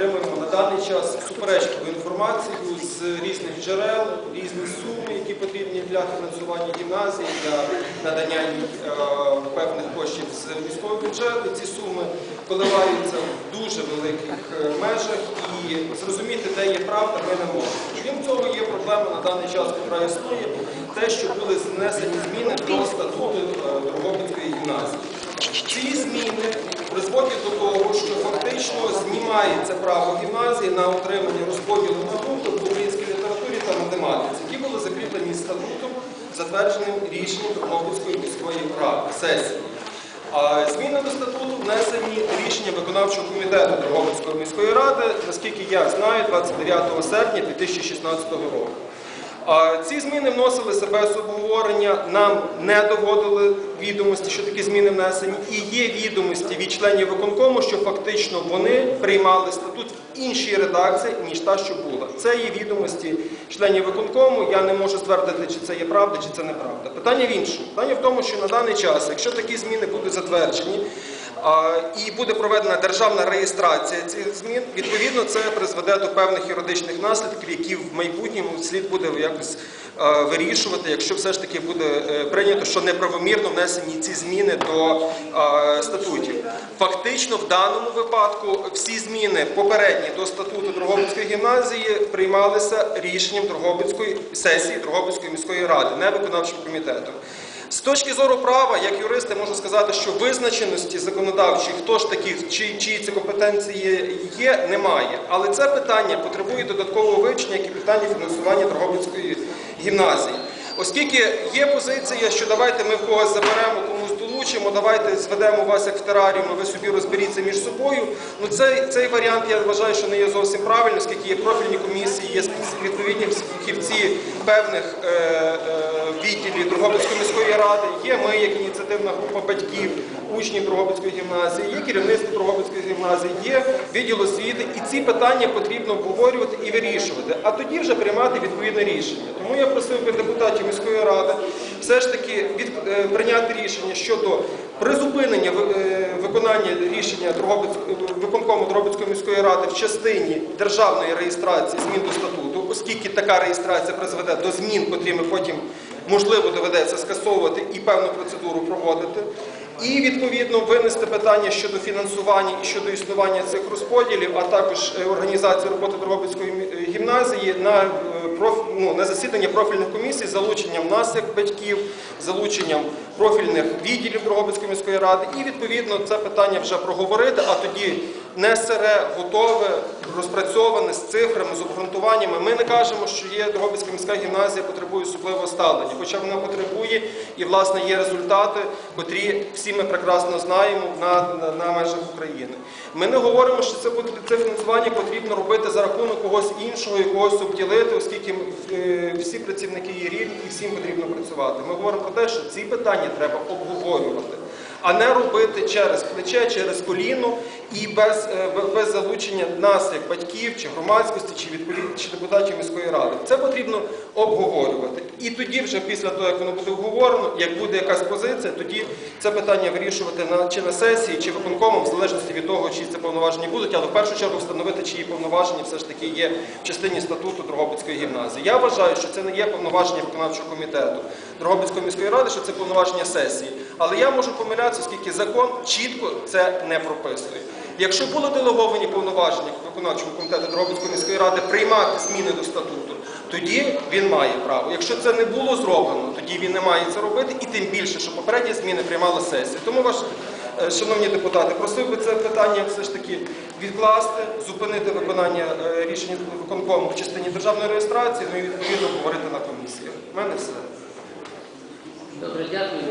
отримуємо на даний час суперечливу інформацію з різних джерел, різні суми, які потрібні для фінансування гімназії, для надання е, певних коштів з міського бюджету. Ці суми коливаються в дуже великих е, межах і зрозуміти, де є правда, ми не можемо. Крім цього, є проблема на даний час, яка існує, те, що були внесені зміни до статуту е, Дрогобицької гімназії. Ці зміни призводять до того, фактично знімається право гімназії на отримання розподілу продукту в українській літературі та математиці, які були закріплені статутом, затвердженим рішенням Тернопільської міської ради сесії. Зміни до статуту внесені рішенням виконавчого комітету Дрогобицької міської ради, наскільки я знаю, 29 серпня 2016 року. Ці зміни вносилися без обговорення, нам не доводили відомості, що такі зміни внесені, і є відомості від членів виконкому, що фактично вони приймали статут в іншій редакції, ніж та, що була. Це є відомості членів виконкому. Я не можу ствердити, чи це є правда, чи це неправда. Питання в іншому. Питання в тому, що на даний час, якщо такі зміни будуть затверджені, і буде проведена державна реєстрація цих змін. Відповідно, це призведе до певних юридичних наслідків, які в майбутньому слід буде якось е, вирішувати, якщо все ж таки буде е, прийнято, що неправомірно внесені ці зміни до е, статутів. Фактично, в даному випадку всі зміни попередні до статуту Дрогобицької гімназії приймалися рішенням Дрогобицької сесії Дрогобицької міської ради, не виконавчим комітетом. З точки зору права, як юристи, можу сказати, що визначеності законодавчої, хто ж такі, чи, чиї це компетенції є, немає. Але це питання потребує додаткового вивчення, як і питання фінансування Дрогобицької гімназії. Оскільки є позиція, що давайте ми в когось заберемо, комусь давайте зведемо вас як в тераріум, ви собі розберіться між собою. Ну цей, цей варіант я вважаю, що не є зовсім правильним, оскільки є профільні комісії, є відповідні фахівці певних е, е, відділів Дрогобицької міської ради, є ми, як ініціативна група батьків, учнів Дрогобицької гімназії, є керівництво Дрогобицької гімназії, є відділ освіти, і ці питання потрібно обговорювати і вирішувати, а тоді вже приймати відповідне рішення. Тому я просив би депутатів міської ради все ж таки від, е, прийняти рішення щодо призупинення е, виконання рішення виконкому Дрогобицької міської ради в частині державної реєстрації змін до статуту, оскільки така реєстрація призведе до змін, котрі ми потім можливо доведеться скасовувати і певну процедуру проводити. І відповідно винести питання щодо фінансування і щодо існування цих розподілів, а також е, організації роботи Дрогобицької гімназії на, е, ну, на засідання профільних комісій з залученням нас як батьків, залученням профільних відділів Дрогобицької міської ради. І відповідно це питання вже проговорити, а тоді не сире, готове, розпрацьоване з цифрами, з обґрунтуваннями. Ми не кажемо, що є Дрогобицька міська гімназія потребує особливого ставлення, хоча вона потребує і власне є результати, котрі всі ми прекрасно знаємо на, на, на межах України. Ми не говоримо, що це буде це фінансування потрібно робити за рахунок когось іншого і когось обділити, оскільки е, всі працівники є рівні і всім потрібно працювати. Ми говоримо про те, що ці питання треба обговорювати. А не робити через плече, через коліно і без, е, без залучення нас, як батьків, чи громадськості, чи чи депутатів міської ради. Це потрібно обговорювати. І тоді, вже після того, як воно буде обговорено, як буде якась позиція, тоді це питання вирішувати на чи на сесії, чи виконкомом, в залежності від того, чи це повноваження будуть, але в першу чергу встановити, чиї повноваження все ж таки є в частині статуту Дрогобицької гімназії. Я вважаю, що це не є повноваження виконавчого комітету Дрогобицької міської ради, що це повноваження сесії. Але я можу помилятися, оскільки закон чітко це не прописує. Якщо були делеговані повноваження виконавчого комітету Дрогобицької міської ради приймати зміни до статуту, тоді він має право. Якщо це не було зроблено, тоді він не має це робити, і тим більше, що попередні зміни приймала сесія. Тому ваш, е, шановні депутати, просив би це питання все ж таки відкласти, зупинити виконання е, рішення виконкому в частині державної реєстрації, ну і відповідно говорити на комісії. У мене все. Добре, дякую.